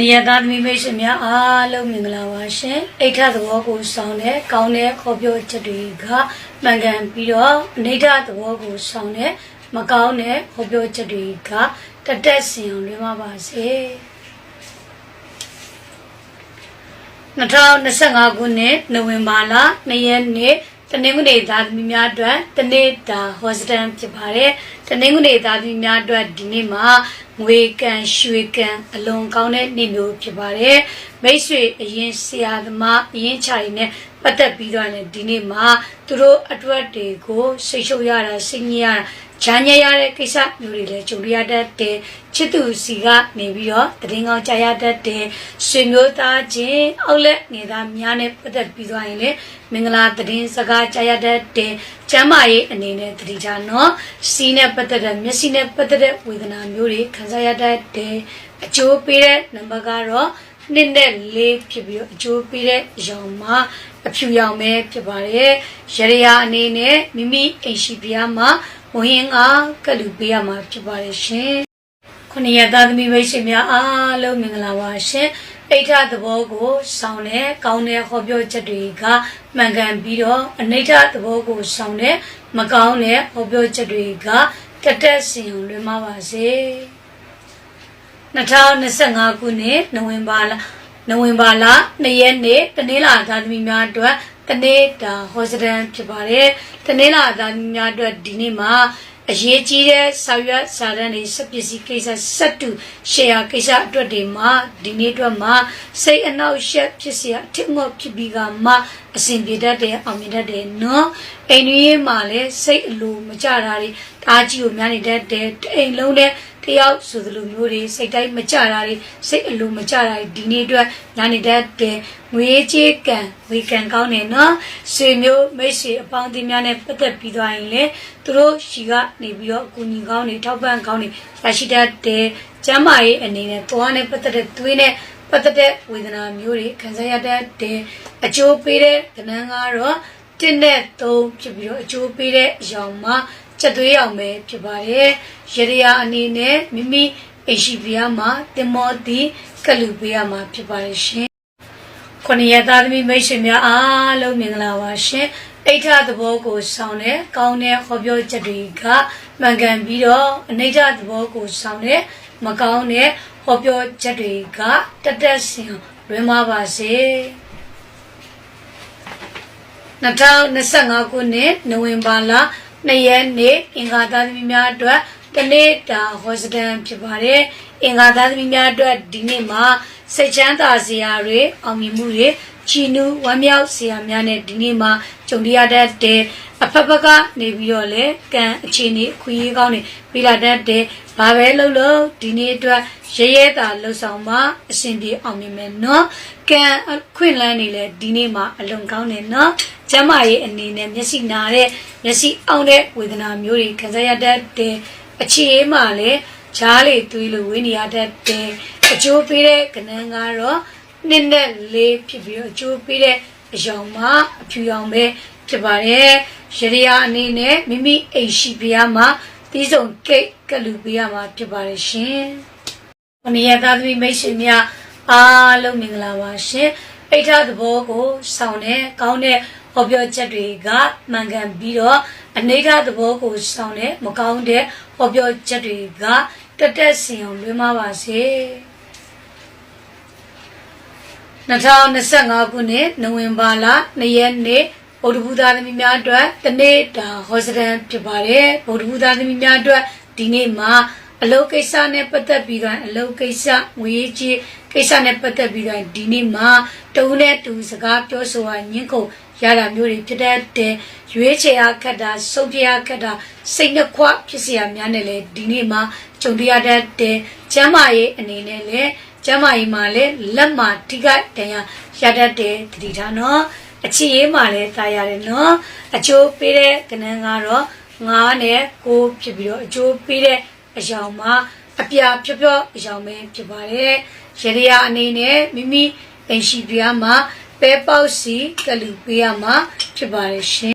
နည်းသားသမီးမိတ်ဆွေများအားလုံးမင်္ဂလာပါရှင်အိဋ္ဌသဘောကိုဆောင်တဲ့ကောင်းတဲ့ခေါ်ပြောချက်တွေကမှန်ကန်ပြီးတော့အနိဋ္ဌသဘောကိုဆောင်တဲ့မကောင်းတဲ့ခေါ်ပြောချက်တွေကတတက်စင်အောင်လွှဲပါပါစေ2025ခုနှစ်နိုဝင်ဘာလ2ရက်နေ့ တနင်္ဂနွေသားသမီးများအတွက်တနေ့တာဟောစတန်ဖြစ်ပါတယ်တနင်္ဂနွေသားသမီးများအတွက်ဒီနေ့မှာငွေကံရွှေကံအလွန်ကောင်းတဲ့နေ့မျိုးဖြစ်ပါတယ်မိတ်ဆွေအရင်ဆရာသမားအရင်ချာရီနဲ့ ပတ်သက်ပြီးတော့လည်းဒီနေ့မှာသူတို့အတွက်တွေကိုစိတ်ရှုပ်ရတာစိတ်ညစ်ရတာဂျမ်းညက်ရတဲ့ကိစ္စမျိုးတွေလည်းကြုံရတတ်တယ်ချစ်သူစီကနေပြီးတော့တရင်ကောင်းကြားရတတ်တယ်ဆွေမျိုးသားချင်းအောက်လက်ငယ်သားများနဲ့ပတ်သက်ပြီးသွားရင်လည်းမင်္ဂလာတရင်စကားကြားရတတ်တယ်ကျမ်းမာရေးအနေနဲ့တတိချာနော်စီးနဲ့ပတ်သက်တဲ့မျက်စိနဲ့ပတ်သက်တဲ့ဝေဒနာမျိုးတွေခံစားရတတ်တယ်အကျိုးပေးတဲ့နံပါတ်ကတော့နှစ်နဲ့လေးဖြစ်ပြီးတော့အကျိုးပေးတဲ့အရောင်မှာ အဖြူရောင်ပဲဖြစ်ပါတယ်ရရယာအနေနဲ့မိမိအိမ်ရှိပြားမှာဝဟင်းကကလူပေးရမှာဖြစ်ပါတယ်ရှင်ခုနှစ်ရက်သားသမီးမိတ်ဆွေများအားလုံးမင်္ဂလာပါရှင်အိဋ္ဌသဘောကိုဆောင်တဲ့ကောင်းတဲ့ဟောပြောချက်တွေကမှန်ကန်ပြီးတော့အနိဋ္ဌသဘောကိုဆောင်တဲ့မကောင်းတဲ့ဟောပြောချက်တွေကတတက်စင်လွင်မပါစေ2025ခုနှစ်နိုဝင်ဘာလ နိုဝင်ဘာလ2ရက်နေ့တနင်္လာသားသမီးများအတွက်တနေ့တာဟောစတန်ဖြစ်ပါတယ်တနင်္လာသားသမီးများအတွက်ဒီနေ့မှာအရေးကြီးတဲ့ဆောက်ရွက်စာတမ်းတွေစက်ပစ္စည်းကိစ္စစက်တူရှယ်ယာကိစ္စအတွက်တွေမှာဒီနေ့အတွက်မှာစိတ်အနှောက်အယှက်ဖြစ်เสียအထစ်ငေါ့ဖြစ်ပြီးကမှအစဉ်ပြေတတ်တယ်အောင်မြင်တတ်တယ်နော်အိမ်ကြီးမှာလည်းစိတ်အလိုမကြတာတွေတားကြီးကိုများနေတတ်တယ်အိမ်လုံးနဲ့ တယောက်ဆိုသလိုမျိုးတွေစိတ်တိုင်းမကြတာတွေစိတ်အလိုမကြတာတွေဒီနေ့အတွက်ညာနေတတ်တယ်ငွေကြေးကံဝေကံကောင်းတယ်နော်ဆွေမျိုးမိတ်ဆွေအပေါင်းအသင်းများနဲ့ပတ်သက်ပြီးသွားရင်လေသူတို့ရှိကနေပြီးတော့အကူအညီကောင်းတွေထောက်ပံ့ကောင်းတွေရရှိတတ်တယ်ကျမ်းမာရေးအနေနဲ့သွားနဲ့ပတ်သက်တဲ့သွေးနဲ့ပတ်သက်တဲ့ဝေဒနာမျိုးတွေခံစားရတတ်တယ်အကျိုးပေးတဲ့ကဏ္ဍကတော့တင်းနဲ့သုံးဖြစ်ပြီးတော့အကျိုးပေးတဲ့အရောင်မှာ ချက်သွေးရောင်ပဲဖြစ်ပါတယ်ရရယာအနေနဲ့မိမိအိရှိပြားမှာတင်မောတိကလူပေးရမှာဖြစ်ပါတယ်ရှင်ခொနရသားသမီးမိတ်ဆွေများအားလုံးမင်္ဂလာပါရှင်အိဋ္ဌသဘောကိုဆောင်တဲ့ကောင်းတဲ့ဟောပြောချက်တွေကမှန်ကန်ပြီးတော့အနိဋ္ဌသဘောကိုဆောင်တဲ့မကောင်းတဲ့ဟောပြောချက်တွေကတတက်စင်လွင်ပါပါစေ2025ခုနှစ်နိုဝင်ဘာလ 2ရက်နေ့အင်္ဂါသားသမီးများအတွက်တနေ့တာဟောစတန်ဖြစ်ပါတယ်အင်္ဂါသားသမီးများအတွက်ဒီနေ့မှာ စိတ်ချမ်းသာစရာတွေအောင်မြင်မှုတွေချီနူးဝမ်းမြောက်စရာများနဲ့ဒီနေ့မှာကြုံရတတ်တဲ့အဖက်ဖက်ကနေပြီးတော့လေကံအခြေအနေအခွင့်အရေးကောင်းနေပြလာတတ်တဲ့ဘာပဲလုပ်လို့ဒီနေ့အတွက်ရဲရဲတာလှုပ်ဆောင်မှအဆင်ပြေအောင်မြင်မယ်နော်ကံအခွင့်လန်းနေလေဒီနေ့မှာအလွန်ကောင်းတယ်နော်ကျမရဲ့အနေနဲ့မျက်စိနာတဲ့မျက်စိအောင်တဲ့ဝေဒနာမျိုးတွေခံစားရတတ်တဲ့အခြေအေးမှလည်းဂျားလေသွေးလိုဝေးနေရတတ်တဲ့ အကျိုးပေးတဲ့ကဏ္ဍကတော့နှစ်နဲ့လေးဖြစ်ပြီးတော့အကျိုးပေးတဲ့အယောင်မှာအဖြူရောင်ပဲဖြစ်ပါတယ်ရရယာအနေနဲ့မိမိအိမ်ရှိပြားမှာသီးစုံကိတ်ကလူပေးရမှာဖြစ်ပါတယ်ရှင်။ခொနည်းသားသမီးမိတ်ဆွေများအားလုံးမင်္ဂလာပါရှင်။အိဋ္ဌသဘောကိုဆောင်တဲ့ကောင်းတဲ့ဟောပြောချက်တွေကမှန်ကန်ပြီးတော့အနိဋ္ဌသဘောကိုဆောင်တဲ့မကောင်းတဲ့ဟောပြောချက်တွေကတက်တက်စင်အောင်လွှဲမပါစေ။ 2025ခုနှစ်နိုဝင်ဘာလ2ရက်နေ့ဗုဒ္ဓဘူးသားသမီးများအတွက်တနေ့တာဟောစတန်ဖြစ်ပါတယ်ဗုဒ္ဓဘူးသားသမီးများအတွက်ဒီနေ့မှာအလုပ်ကိစ္စနဲ့ပတ်သက်ပြီးတော့အလုပ်ကိစ္စငွေကြေးကိစ္စနဲ့ပတ်သက်ပြီးတော့ဒီနေ့မှာတူနဲ့တူစကားပြောဆိုတာညှင်းခုန်ရတာမျိုးတွေဖြစ်တတ်တယ်ရွေးချယ်အခက်တာဆုံးဖြတ်အခက်တာစိတ်နှခွဖြစ်စရာများနဲ့လေဒီနေ့မှာကြုံရတတ်တယ်ကျမ်းမာရေးအနေနဲ့လည်း ကျမ်းမာရေးမှာလည်းလက်မှာထိခိုက်ဒဏ်ရာရတတ်တဲ့တတိထားနော်အချစ်ရေးမှာလည်းတာရတယ်နော်အကျိုးပေးတဲ့ကဏ္ဍကတော့9နဲ့9ဖြစ်ပြီးတော့အကျိုးပေးတဲ့အယောင်မှာအပြာဖြော့ဖြော့အယောင်ပဲဖြစ်ပါတယ်ရရယာအနေနဲ့မိမိအိမ်ရှိပြားမှာပဲပေါက်စီကလူပေးရမှာဖြစ်ပါတယ်ရှင်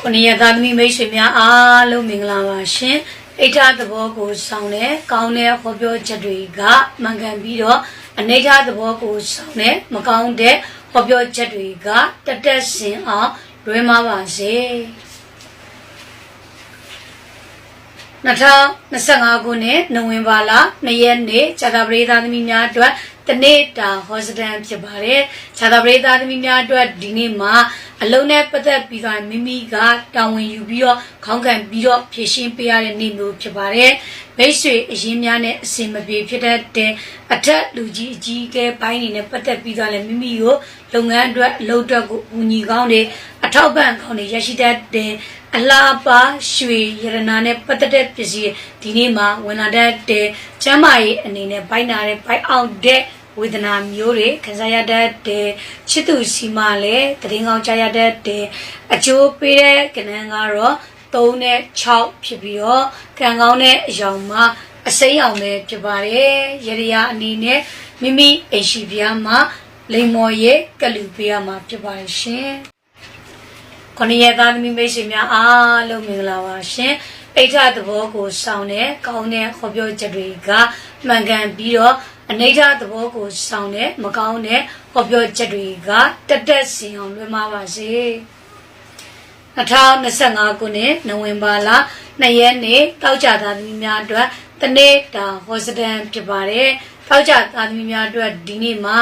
ခုနှစ်ရက်သားသမီးမိတ်ဆွေများအားလုံးမင်္ဂလာပါရှင် အိဋ္ဌသဘောကိုဆောင်တဲ့ကောင်းတဲ့ဟောပြောချက်တွေကမှန်ကန်ပြီးတော့အနိဋ္ဌသဘောကိုဆောင်တဲ့မကောင်းတဲ့ဟောပြောချက်တွေကတက်တက်စင်အောင်လွဲမှားပါစေ2025ခုနှစ်နိုဝင်ဘာလ2ရက်နေ့ဇာတာပရိသတ်သမီးများအတွက်တနေ့တာဟောစတန်ဖြစ်ပါတယ်။ဇာတာပရိသတ်သမီးများအတွက်ဒီနေ့မှာ အလုံးနဲ့ပတ်သက်ပြီးတော့မိမိကတာဝန်ယူပြီးတော့ခေါင်းခံပြီးတော့ဖြည့်ရှင်းပေးရတဲ့နေ့မျိုးဖြစ်ပါတယ်။မိတ်ဆွေအရင်များနဲ့အစင်မပြေဖြစ်တဲ့အထက်လူကြီးအကြီးအကဲပိုင်းတွေနဲ့ပတ်သက်ပြီးတော့လည်းမိမိကိုလုပ်ငန်းအတွက်အလုပ်အတွက်ကိုဦးညီကောင်းတွေအထောက်ပံ့ကောင်းတွေရရှိတတ်တဲ့အလားပါရွှေရတနာနဲ့ပတ်သက်တဲ့ပစ္စည်းဒီနေ့မှာဝင်လာတဲ့ကျမ်းမာရေးအနေနဲ့ဘိုက်နာတဲ့ဘိုက်အောင်တဲ့ ဝေဒနာမျိုးတွေခံစားရတတ်တဲ့ချစ်သူစီမလည်းတရင်ကောင်းကြားရတတ်တဲ့အကျိုးပေးတဲ့ကဏ္ဍကတော့3နဲ့6ဖြစ်ပြီးတော့ကံကောင်းတဲ့အယောင်မှာအစိမ်းအောင်ပဲဖြစ်ပါတယ်ရရရအနေနဲ့မိမိအိမ်ရှိပြားမှာလိမ္မော်ရဲ့ကလူပေးရမှာဖြစ်ပါတယ်ရှင်ခொနည်းသားသမီးမိတ်ဆွေများအားလုံးမင်္ဂလာပါရှင်အိဋ္ဌသဘောကိုစောင့်တဲ့ကောင်းတဲ့ခေါ်ပြောချက်တွေကမှန်ကန်ပြီးတော့ အနိဋ္ဌသဘောကိုစောင့်တဲ့မကောင်းတဲ့ခေါ်ပြောချက်တွေကတက်တက်စင်အောင်လွှဲမှာပါစေ2025ခုနှစ်နိုဝင်ဘာလ2ရက်နေ့တောက်ကြသားသမီးများအတွက်တနေ့တာဟောစတန်ဖြစ်ပါတယ်တောက်ကြသားသမီးများအတွက်ဒီနေ့မှာ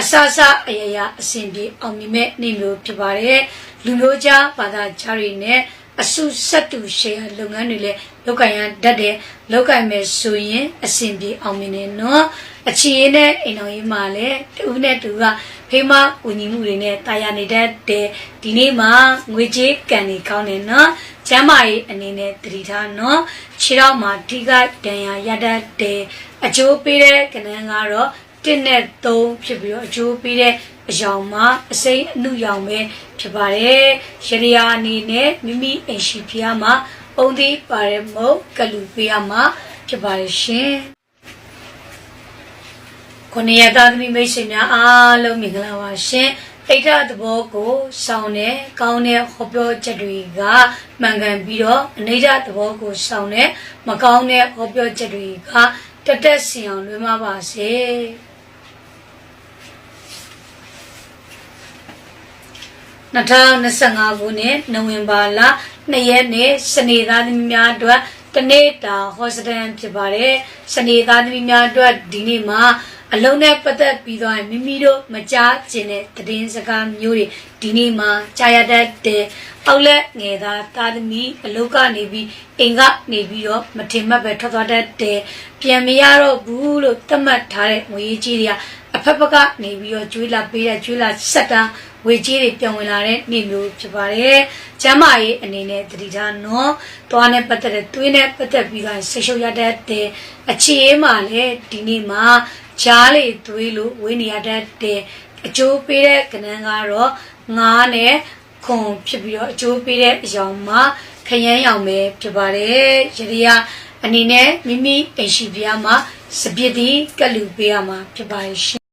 အဆအဆအယယအစဉ်ပြေအောင်မြင်မဲ့နေ့မျိုးဖြစ်ပါတယ်လူမျိုးကြားဘာသာခြားတွေနဲ့ အစုဆက်တူရှယ်ယာလုပ်ငန်းတွေလည်းလောက်ကင်ရတတ်တယ်လောက်ကင်မဲ့ဆိုရင်အစဉ်ပြေအောင်မြင်နေနော်အချီရင်းနဲ့အိမ်တော်ကြီးမှာလည်းတူနဲ့တူကဖေးမဦးညီမှုတွေနဲ့တာယာနေတတ်တယ်ဒီနေ့မှာငွေကြေးကန်နေကောင်းတယ်နော်ကျမ်းမာရေးအနေနဲ့တတိထားနော်ခြေတော့မှာထိကတန်ရာရတတ်တယ်အကျိုးပေးတဲ့ကဏ္ဍကတော့1နဲ့3ဖြစ်ပြီးတော့အကျိုးပေးတဲ့ အယောင်မှာအစိမ်းအနုရောင်ပဲဖြစ်ပါတယ်ရရယာအနေနဲ့မိမိအိမ်ရှိဖျားမှာပုံသီးပါရမုတ်ကလူပေးရမှာဖြစ်ပါတယ်ရှင်ခொနည်းသားသမီးမိတ်ဆွေများအားလုံးမင်္ဂလာပါရှင်အိဋ္ဌသဘောကိုစောင်းတဲ့ကောင်းတဲ့ဟောပြောချက်တွေကမှန်ကန်ပြီးတော့အနိဋ္ဌသဘောကိုစောင်းတဲ့မကောင်းတဲ့ဟောပြောချက်တွေကတက်တက်စင်အောင်လွှဲမပါစေ 2025ခုနှစ်နိုဝင်ဘာလ2ရက်နေ့စနေသားသမီးများအတွက်တနေ့တာဟောစတန်ဖြစ်ပါတယ်စနေသားသမီးများအတွက်ဒီနေ့မှာ အလုံးနဲ့ပတ်သက်ပြီးတော့မိမိတို့မကြားကျင်တဲ့သတင်းစကားမျိုးတွေဒီနေ့မှာကြားရတတ်တဲ့အောက်လက်ငယ်သားသားသမီးအလုတ်ကနေပြီးအိမ်ကနေပြီးတော့မထင်မှတ်ပဲထွက်သွားတတ်တဲ့ပြန်မရတော့ဘူးလို့သတ်မှတ်ထားတဲ့ငွေကြီးတွေကအဖက်ဖက်ကနေပြီးတော့ကျွေးလာပေးတဲ့ကျွေးလာဆက်တာဝေကြီးတွေပြန်ဝင်လာတဲ့နေ့မျိုးဖြစ်ပါတယ်။ကျမ်းမာရေးအနေနဲ့တတိထားနော်။သွားနဲ့ပတ်သက်တဲ့သွေးနဲ့ပတ်သက်ပြီးတော့ဆိတ်ရှုပ်ရတဲ့အခြေအေးမှာလည်းဒီနေ့မှာ ဂျားလေသွေးလို့ဝေးနေရတဲ့အကျိုးပေးတဲ့ကဏ္ဍကတော့ငားနဲ့ခွန်ဖြစ်ပြီးတော့အကျိုးပေးတဲ့အယောင်မှာခရမ်းရောင်ပဲဖြစ်ပါတယ်။ရရအနေနဲ့မိမိအိမ်ရှိပြားမှာစပစ်တီကလူပေးရမှာဖြစ်ပါရဲ့